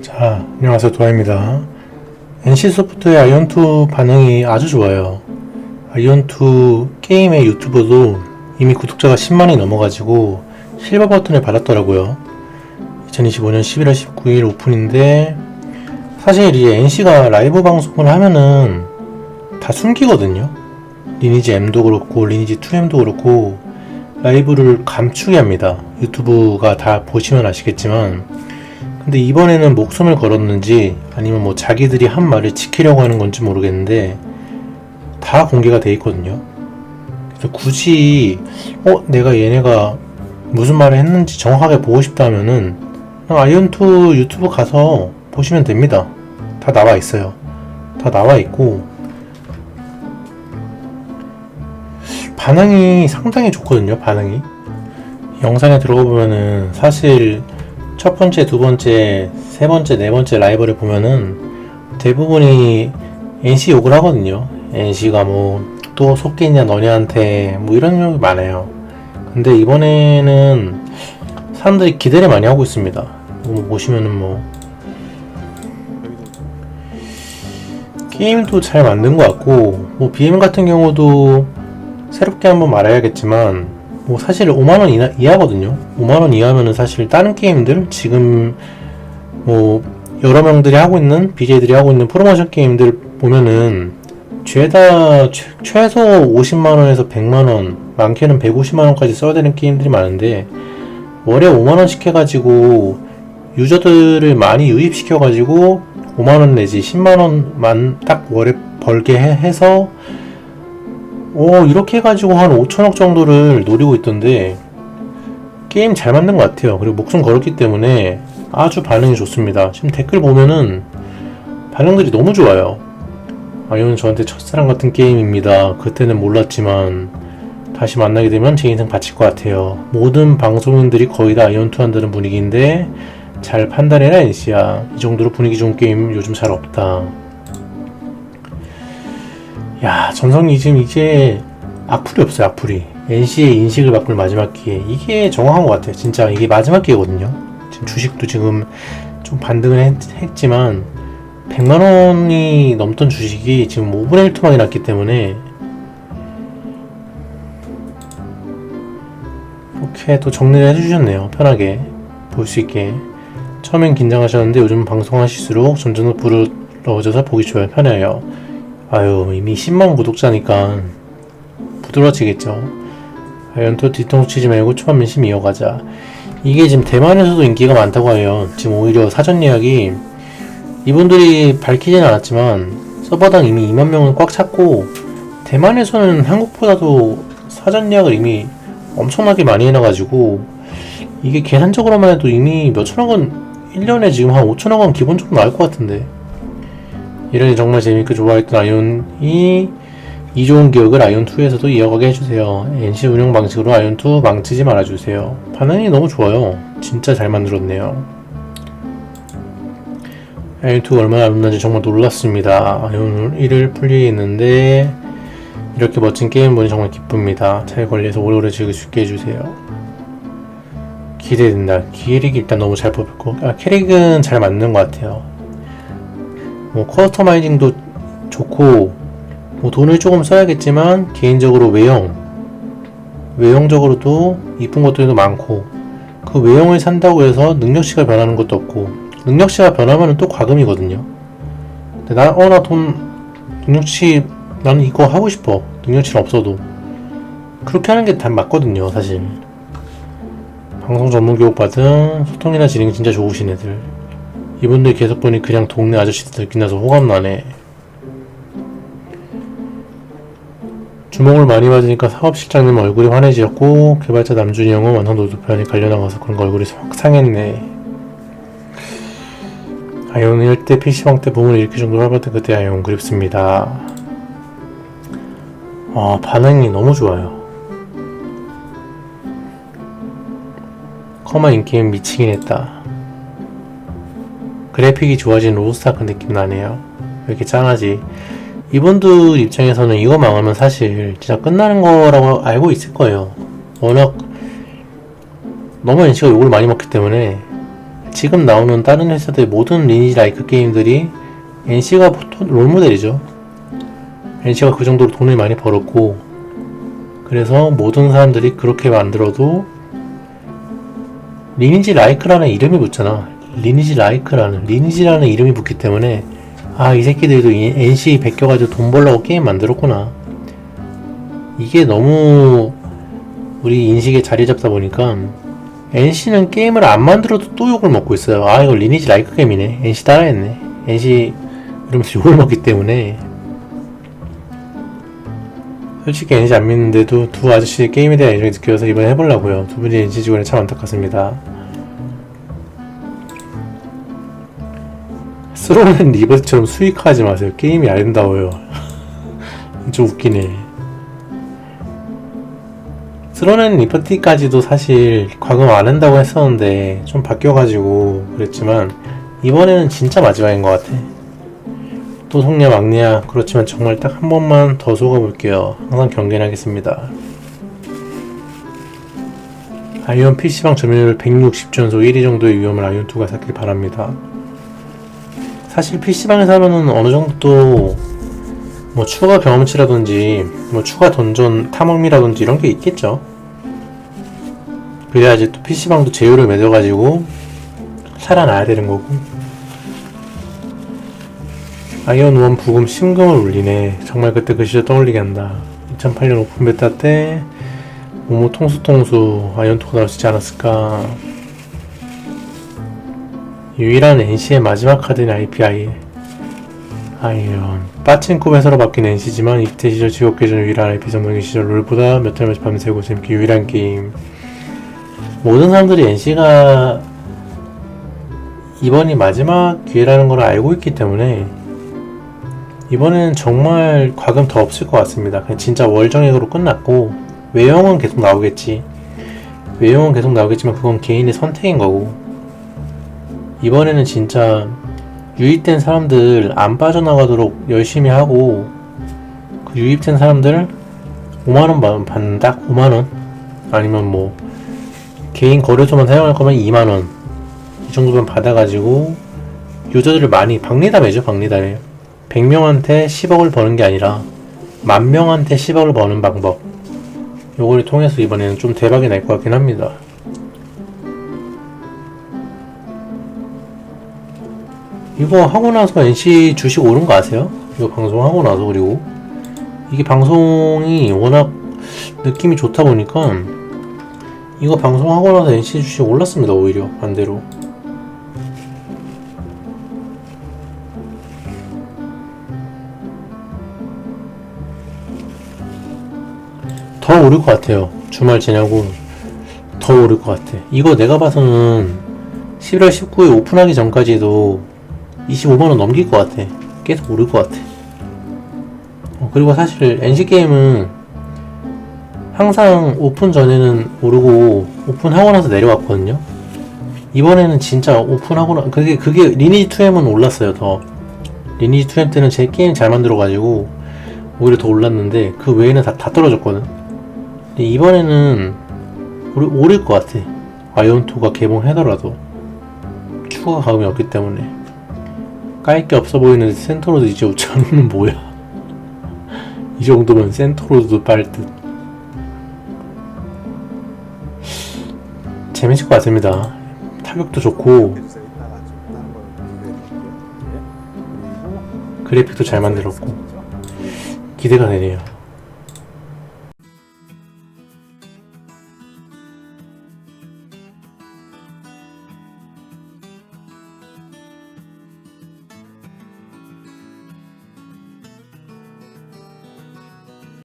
자, 안녕하세요. 도아입니다. NC소프트의 아이언2 반응이 아주 좋아요. 아이언2 게임의 유튜브도 이미 구독자가 10만이 넘어가지고 실버 버튼을 받았더라고요. 2025년 11월 19일 오픈인데 사실 이 NC가 라이브 방송을 하면은 다 숨기거든요. 리니지 M도 그렇고 리니지 2M도 그렇고 라이브를 감추게 합니다. 유튜브가 다 보시면 아시겠지만 근데 이번에는 목숨을 걸었는지 아니면 뭐 자기들이 한 말을 지키려고 하는 건지 모르겠는데 다 공개가 돼 있거든요. 그래서 굳이 어 내가 얘네가 무슨 말을 했는지 정확하게 보고 싶다 하면은 그냥 아이언2 유튜브 가서 보시면 됩니다. 다 나와 있어요. 다 나와 있고 반응이 상당히 좋거든요. 반응이 영상에 들어가 보면은 사실 첫 번째, 두 번째, 세 번째, 네 번째 라이브를 보면은 대부분이 NC 욕을 하거든요. NC가 뭐 또 속겠냐 너네한테 뭐 이런 욕이 많아요. 근데 이번에는 사람들이 기대를 많이 하고 있습니다. 뭐 보시면은 뭐 게임도 잘 만든 것 같고 뭐 BM 같은 경우도 새롭게 한번 말해야겠지만 뭐 사실 5만원 이하, 이하거든요. 5만원 이하면은 사실 다른 게임들 지금 뭐 여러 명들이 하고 있는 BJ들이 하고 있는 프로모션 게임들 보면은 죄다 최, 최소 50만원에서 100만원 많게는 150만원까지 써야 되는 게임들이 많은데 월에 5만원씩 해가지고 유저들을 많이 유입시켜가지고 5만원 내지 10만원만 딱 월에 벌게 해, 해서 오 이렇게 해가지고 한 5천억 정도를 노리고 있던데 게임 잘 만든 것 같아요. 그리고 목숨 걸었기 때문에 아주 반응이 좋습니다. 지금 댓글 보면은 반응들이 너무 좋아요. 아이언은 저한테 첫사랑 같은 게임입니다. 그때는 몰랐지만 다시 만나게 되면 제 인생 바칠 것 같아요. 모든 방송인들이 거의 다 아이언2 한다는 분위기인데 잘 판단해라 NC야. 이 정도로 분위기 좋은 게임 요즘 잘 없다 야 전성이 지금 이제 악플이 없어요 악플이. NC의 인식을 바꿀 마지막 기회. 이게 정확한 것 같아요. 진짜 이게 마지막 기회거든요. 지금 주식도 지금 좀 반등을 했, 지만 100만원이 넘던 주식이 지금 5분의 1 토막이 났기 때문에 이렇게 또 정리를 해주셨네요. 편하게 볼 수 있게. 처음엔 긴장하셨는데 요즘 방송하실수록 점점 더 부러워져서 보기 좋아요. 편해요 아유 이미 10만 구독자니까 부드러워지겠죠. 아연토 뒤통수 치지 말고 초반 민심 이어가자. 이게 지금 대만에서도 인기가 많다고 해요 지금 오히려 사전 예약이 이분들이 밝히진 않았지만 서버당 이미 2만 명은 꽉 찼고 대만에서는 한국보다도 사전 예약을 이미 엄청나게 많이 해놔가지고 이게 계산적으로만 해도 이미 몇천억 원 1년에 지금 한 5천억 원 기본적으로 나올 것 같은데 이런이 정말 재밌게 좋아했던 아이온이 이 좋은 기억을 아이온2에서도 이어가게 해주세요. NC 운영 방식으로 아이온2 망치지 말아주세요. 반응이 너무 좋아요. 진짜 잘 만들었네요. 아이온2가 얼마나 아름다운지 정말 놀랐습니다. 아이온 1을 풀리겠는데 이렇게 멋진 게임 보니 정말 기쁩니다. 잘 관리해서 오래오래 즐길 수 있게 해주세요. 기대된다. 기릭이 일단 너무 잘 뽑혔고 아, 캐릭은 잘 맞는 것 같아요. 뭐 커스터마이징도 좋고 뭐 돈을 조금 써야겠지만 개인적으로 외형 외형적으로도 이쁜 것들도 많고 그 외형을 산다고 해서 능력치가 변하는 것도 없고 능력치가 변하면 또 과금이거든요. 근데 나 어 나 돈 능력치 나는 이거 하고 싶어. 능력치는 없어도. 그렇게 하는 게 다 맞거든요 사실. 방송 전문 교육 받은 소통이나 지능이 진짜 좋으신 애들 이분들 계속 보니 그냥 동네 아저씨들 느끼나서 호감나네. 주목을 많이 받으니까 사업실장님 얼굴이 환해지셨고 개발자 남준이 형은 완성 노드편이 갈려나가서 그런 거 얼굴이 확 상했네. 아이온 1대 PC방 때 보면 이렇게 정도로 해봤던 그때 아이온 그립습니다. 아 반응이 너무 좋아요. 커만 인게임 미치긴 했다. 그래픽이 좋아진 로스타크 느낌 나네요. 왜 이렇게 짠하지? 이분들 입장에서는 이거 망하면 사실 진짜 끝나는 거라고 알고 있을 거예요. 워낙 너무 NC가 욕을 많이 먹기 때문에 지금 나오는 다른 회사들 모든 리니지 라이크 게임들이 NC가 보통 롤모델이죠. NC가 그 정도로 돈을 많이 벌었고 그래서 모든 사람들이 그렇게 만들어도 리니지 라이크라는 이름이 붙잖아. 리니지 라이크라는 리니지라는 이름이 붙기 때문에 아 이 새끼들도 이 NC 베껴가지고 돈 벌려고 게임 만들었구나. 이게 너무 우리 인식에 자리 잡다 보니까 NC는 게임을 안 만들어도 또 욕을 먹고 있어요. 아 이거 리니지 라이크 게임이네. NC 따라했네. NC 이러면서 욕을 먹기 때문에 솔직히 NC 안 믿는데도 두 아저씨 게임에 대한 애정이 느껴서 이번에 해보려고요. 두 분이 NC 직원이 참 안타깝습니다. 스로는 리버스처럼 수익화하지 마세요. 게임이 아름다워요. 좀 웃기네. 스로는 리퍼티까지도 사실 과금 안 한다고 했었는데 좀 바뀌어가지고 그랬지만 이번에는 진짜 마지막인 것 같아. 또 속냐 막냐 그렇지만 정말 딱 한 번만 더 속아볼게요. 항상 경계하겠습니다. 아이온 PC방 점유율 160 전소 1위 정도의 위험을 아이온2가 쌓길 바랍니다. 사실 PC방에서 하면은 어느 정도 또뭐 추가 경험치라든지 뭐 추가 던전 탐험이라든지 이런 게 있겠죠. 그래야지 또 PC방도 제휴를 맺어가지고 살아나야 되는 거고. 아이언 1 부금 심금을 울리네. 정말 그때 그 시절 떠올리게 한다. 2008년 오픈 베타 때 모모 통수 통수 아이언 2가 나올 수 있지 않았을까. 유일한 NC의 마지막 카드는 IPI. 아이언. 빠친코 회사로 바뀐 NC지만 입대 시절 지옥 계 전 유일한 IP 전문기 시절 롤보다 몇달 몇십 밤새고 재밌게 유일한 게임. 모든 사람들이 NC가 이번이 마지막 기회라는 걸 알고 있기 때문에 이번에는 정말 과금 더 없을 것 같습니다. 그냥 진짜 월정액으로 끝났고 외형은 계속 나오겠지. 외형은 계속 나오겠지만 그건 개인의 선택인 거고 이번에는 진짜 유입된 사람들 안 빠져나가도록 열심히 하고 그 유입된 사람들 5만원 받는다? 5만원? 아니면 뭐 개인 거래소만 사용할 거면 2만원 이 정도만 받아가지고 유저들을 많이 박리담해죠 박리담해 100명한테 10억을 버는 게 아니라 만 명한테 10억을 버는 방법 요거를 통해서 이번에는 좀 대박이 날 것 같긴 합니다 이거 하고 나서 NC 주식 오른 거 아세요? 이거 방송하고 나서 그리고. 이게 방송이 워낙 느낌이 좋다 보니까 이거 방송하고 나서 NC 주식 올랐습니다 오히려 반대로. 더 오를 것 같아요. 주말 지나고 더 오를 것 같아. 이거 내가 봐서는 11월 19일 오픈하기 전까지도 25만원 넘길 것 같아. 계속 오를 것 같아. 어, 그리고 사실 NC게임은 항상 오픈 전에는 오르고 오픈하고 나서 내려왔거든요. 이번에는 진짜 오픈하고 나 그게 그게 리니지 2M은 올랐어요 더. 리니지 2M 때는 제 게임 잘 만들어가지고 오히려 더 올랐는데 그 외에는 다, 다 떨어졌거든. 근데 이번에는 오르, 오를 것 같아. 아이온2가 개봉하더라도. 추가 가금이 없기 때문에 깔 게 없어 보이는데 센터로드 이제 5천원은 뭐야? 이 정도면 센터로드도 빨듯. 재밌을 것 같습니다. 타격도 좋고. 그래픽도 잘 만들었고. 기대가 되네요